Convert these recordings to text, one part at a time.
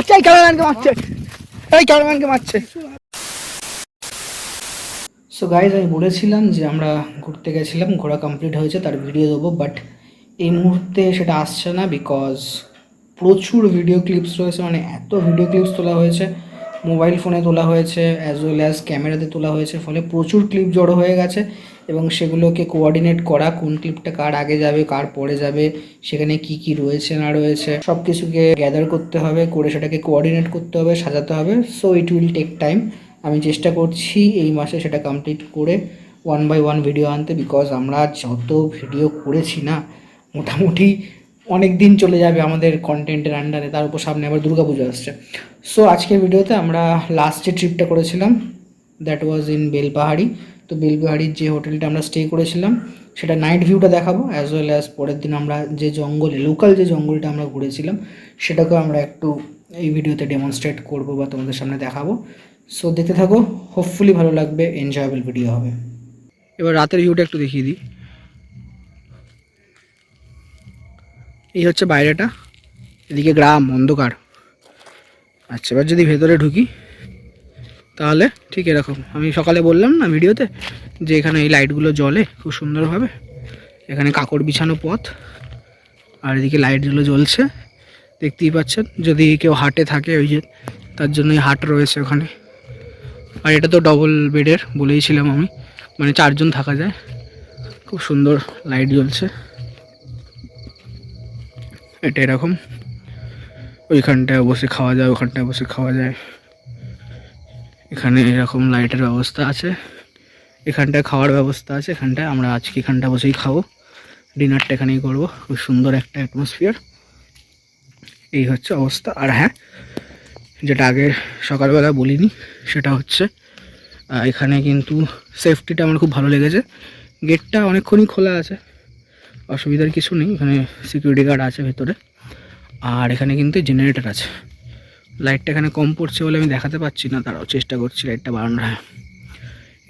মারছে, এই ক্যামেরাম্যানকে মারছে, এই ক্যামেরাম্যানকে মারছে। সো গাইজ আমি বলেছিলাম যে আমরা ঘুরতে গেছিলাম, ঘোরা কমপ্লিট হয়েছে, তার ভিডিও দেবো বাট এই মুহূর্তে সেটা আসছে না বিকজ প্রচুর ভিডিও ক্লিপস রয়েছে মানে এত ভিডিও ক্লিপস তোলা হয়েছে। মোবাইল ফোনে তোলা হয়েছে অ্যাজ ওয়েল অ্যাজ ক্যামেরাতে তোলা হয়েছে, ফলে প্রচুর ক্লিপ জড়ো হয়ে গেছে এবং সেগুলোকে কোঅর্ডিনেট করা, কোন ক্লিপটা কার আগে যাবে, কার পরে যাবে, সেখানে কি কি রয়েছে, না রয়েছে সব কিছুকে গ্যাদার করতে হবে, করে সেটাকে কোঅর্ডিনেট করতে হবে, সাজাতে হবে so it will take time আমি চেষ্টা করছি এই মাসে সেটা কমপ্লিট করে ওয়ান বাই ওয়ান ভিডিও আনতে বিকজ আমরা যত ভিডিও করেছি না, মোটামুটি অনেক দিন চলে যাবে আমাদের কন্টেন্টের আন্ডারে তার উপর সামনে আবার দুর্গা পুজো আসছে। সো আজকের ভিডিওতে আমরা লাস্ট যে ট্রিপটা করেছিলাম দ্যাট ওয়াজ ইন বেলপাহাড়ি। তো বেলপাহাড়ির যে হোটেলটা আমরা স্টে করেছিলাম, সেটা নাইট ভিউটা দেখাবো অ্যাজ ওয়েল অ্যাজ পরের দিন আমরা যে জঙ্গলে লোকাল যে জঙ্গলটা আমরা ঘুরেছিলাম, সেটাকেও আমরা একটু এই ভিডিওতে ডেমনস্ট্রেট করব বা তোমাদের সামনে দেখাবো। সো দেখতে থাকো হোপফুলি ভালো লাগবে এনজয়েবল ভিডিও হবে। এবার রাতের ভিউটা একটু দেখিয়ে দিই। এই হচ্ছে বাইরেটা, এদিকে গ্রাম, অন্ধকার। আচ্ছা এবার যদি ভেতরে ঢুকি, তাহলে ঠিক এরকম। আমি সকালে বললাম না ভিডিওতে যে এখানে এই লাইটগুলো জ্বলে, খুব সুন্দরভাবে। এখানে কাকড় বিছানো পথ, আর এদিকে লাইটগুলো জ্বলছে। দেখতেই পাচ্ছেন, যদি কেউ হাটে থাকে, ওই যে তার জন্যই হাট রয়েছে ওখানে। আর এটা তো ডবল বেডের বলেইছিলাম আমি মানে চারজন থাকা যায়। খুব সুন্দর লাইট জ্বলছে। এটা এরকম। ওইখানটায় বসে খাওয়া যায়, ওখানটায় বসে খাওয়া যায়। এখানে এরকম লাইটের ব্যবস্থা আছে। এখানটায় খাওয়ার ব্যবস্থা আছে, এখানটায় আমরা আজকে এখানটা বসেই খাব। ডিনারটা এখানেই করব। খুব সুন্দর একটা অ্যাটমসফিয়ার এই হচ্ছে অবস্থা। আর হ্যাঁ যেটা আগে সকালবেলা বলিনি, সেটা হচ্ছে এখানে কিন্তু সেফটিটা আমার খুব ভালো লেগেছে। গেটটা অনেকক্ষণই খোলা আছে। অসুবিধার কিছু নেই, এখানে সিকিউরিটি গার্ড আছে ভেতরে। আর এখানে কিন্তু জেনারেটর আছে। লাইটটা এখানে কম পড়ছে বলে আমি দেখাতে পাচ্ছি না তারাও চেষ্টা করছি লাইটটা বাড়ানোর হ্যাঁ।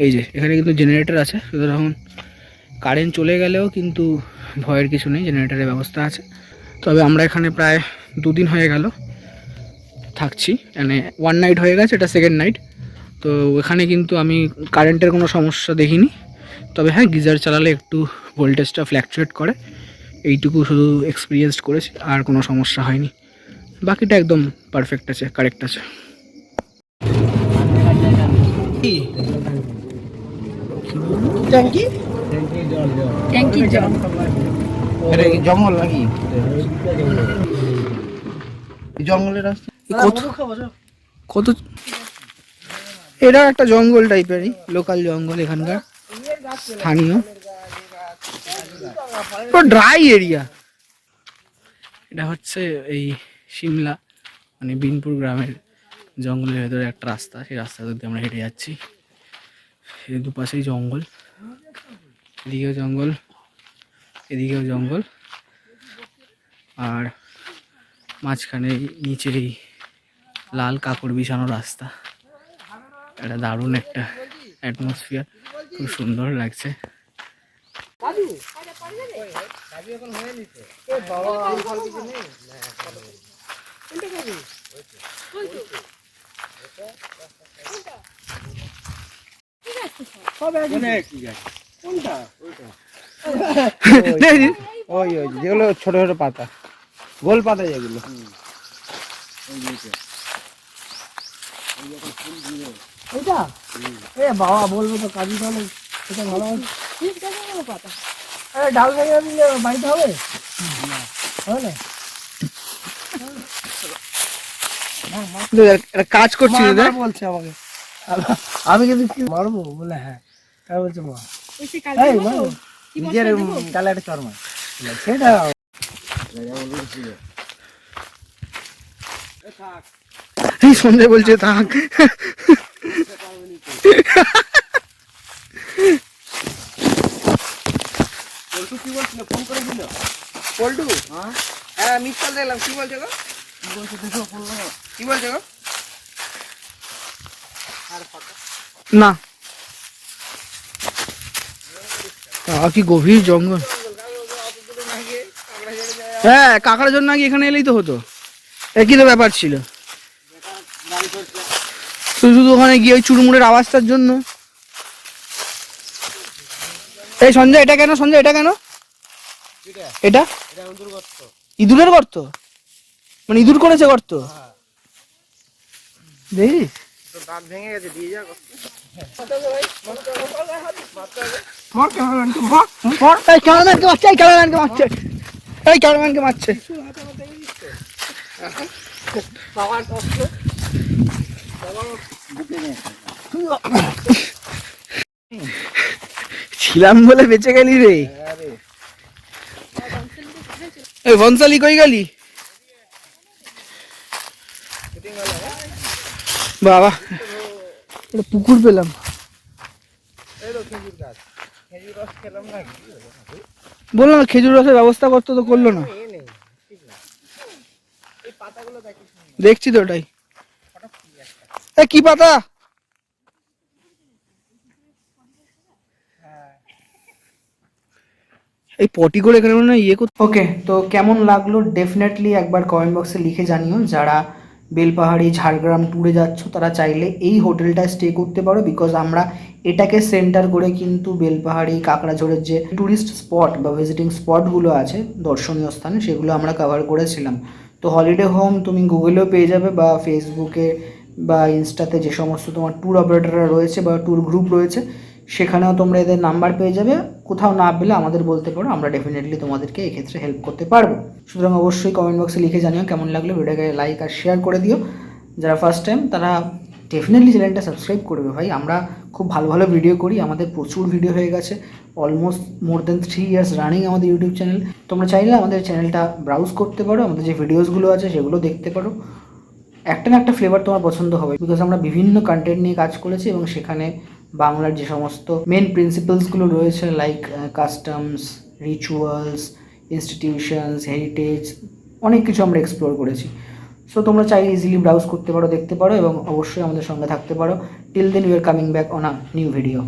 এই যে, এখানে কিন্তু জেনারেটর আছে, সুতরাং কারেন্ট চলে গেলেও কিন্তু ভয়ের কিছু নেই জেনারেটারের ব্যবস্থা আছে। তবে আমরা এখানে প্রায় দুদিন হয়ে গেল, থাকছি। মানে ওয়ান নাইট হয়ে গেছে, এটা সেকেন্ড নাইট তো এখানে কিন্তু আমি কারেন্টের কোনো সমস্যা দেখিনি। তবে হ্যাঁ গিজার চালালে একটু ভোল্টেজটা ফ্ল্যাকচুয়েট করে। এইটুকু শুধু এক্সপিরিয়েন্স করেছি আর কোনো সমস্যা হয়নি। বাকিটা একদম পারফেক্ট আছে কারেক্ট আছে। জঙ্গল নাকি? জঙ্গলের রাস্তা। কত এটা একটা জঙ্গল টাইপেরই লোকাল জঙ্গল এখানকার। স্থানীয়। ড্রাই এরিয়া এটা হচ্ছে এই সিমলা মানে বিনপুর গ্রামের জঙ্গলের ভেতরে একটা রাস্তা। সেই রাস্তা দিয়ে আমরা হেঁটে যাচ্ছি। দুপাশেই জঙ্গল। এদিকেও জঙ্গল এদিকেও জঙ্গল। আর মাঝখানে নিচে এই লাল কাপড় বিছানো রাস্তা। এটা দারুণ একটা অ্যাটমসফিয়ার খুব সুন্দর লাগছে। ওই ওই যেগুলো ছোট ছোট পাতা। গোল পাতা যেগুলো। এটা। এ বাবা বলব তো কাজী তাহলে। এটা ভালো হবে আরে ডাল ভেঙে দিলে বাড়িতে হবে? হবে না? একটা কাজ করছি বলছে আমাকে। আমি কিন্তু কি মারবো? বলে হ্যাঁ। তাই বলছে মা। নিজের গালে একটা চর মার। সেটা সঞ্জয় বলছে থাক। পল্টু কি বলছিল? ফোন করে দিল? পল্টু? হ্যাঁ? হ্যাঁ মিস কল দিলাম কি বলছে গো? কি বলছে দেখো কি বলছে গো? না। তা কি গভীর জঙ্গল। হ্যাঁ কাকার জন্য নাকি এখানে এলেই তো হতো। একই তো ব্যাপার ছিল? শুধু শুধু ওখানে গিয়ে ওই চুরমুড়ের আওয়াজটার জন্য? এই সঞ্জয় এটা কেন সঞ্জয় এটা কেন? এটা? ইঁদুরের গর্ত? মানে ইঁদুর করেছে গর্ত? দেখিস দাঁত ভেঙে গেছে দিয়ে যা এই ক্যামেরাম্যানকে মারছে এই ক্যামেরাম্যানকে মারছে এই ক্যামেরাম্যানকে মারছে ছিলাম বলে বেঁচে গেলি রে। এই বনসালি কই গেলি? বাবা একটা পুকুর পেলাম। বললাম না, খেজুর রসের ব্যবস্থা করতে তো করল না। দেখছি তো ওটাই। কি পাতা? এই পটি করে এখানে মনে ইয়ে করতে ওকে তো কেমন লাগল ডেফিনেটলি একবার কমেন্ট বক্সে লিখে জানিও। যারা বেলপাহাড়ি, ঝাড়গ্রাম ট্যুরে যাচ্ছ, তারা চাইলে এই হোটেলটায় স্টে করতে পারো বিকজ আমরা এটাকে সেন্টার করে কিন্তু বেলপাহাড়ি, কাঁকড়াঝোড়ের যে ট্যুরিস্ট স্পট বা ভিজিটিং স্পটগুলো আছে, দর্শনীয় স্থান, সেগুলো আমরা কভার করেছিলাম। তো হলিডে হোম তুমি গুগলেও পেয়ে যাবে বা ফেসবুকে বা ইনস্টাতে যে সমস্ত তোমার ট্যুর অপারেটররা রয়েছে বা ট্যুর গ্রুপ রয়েছে সেখানেও তোমরা এদের নাম্বার পেয়ে যাবে। কোথাও না পেলে আমাদের বলতে পারো, আমরা ডেফিনেটলি তোমাদেরকে এক্ষেত্রে হেল্প করতে পারব। সুতরাং অবশ্যই কমেন্ট বক্সে লিখে জানিও কেমন লাগল ভিডিওকে লাইক আর শেয়ার করে দিও। যারা ফার্স্ট টাইম তারা ডেফিনেটলি চ্যানেলটা সাবস্ক্রাইব করবে ভাই, আমরা খুব ভালো ভালো ভিডিও করি, আমাদের প্রচুর ভিডিও হয়ে গেছে। Almost more than three years running আমাদের ইউটিউব চ্যানেল তোমরা চাইলে আমাদের চ্যানেলটা ব্রাউজ করতে পারো, আমাদের যে ভিডিওসগুলো আছে সেগুলো দেখতে পারো। একটা না একটা ফ্লেভার তোমার পছন্দ হবে। বিকজ আমরা বিভিন্ন কন্টেন্ট নিয়ে কাজ করেছি এবং সেখানে বাংলার যে সমস্ত মেন প্রিন্সিপালসগুলো রয়েছে like customs rituals institutions heritage অনেক কিছু আমরা এক্সপ্লোর করেছি। সো তোমরা চাই ইজিলি ব্রাউজ করতে পারো, দেখতে পারো এবং অবশ্যই আমাদের সঙ্গে থাকতে পারো। Till then you are coming back on a new video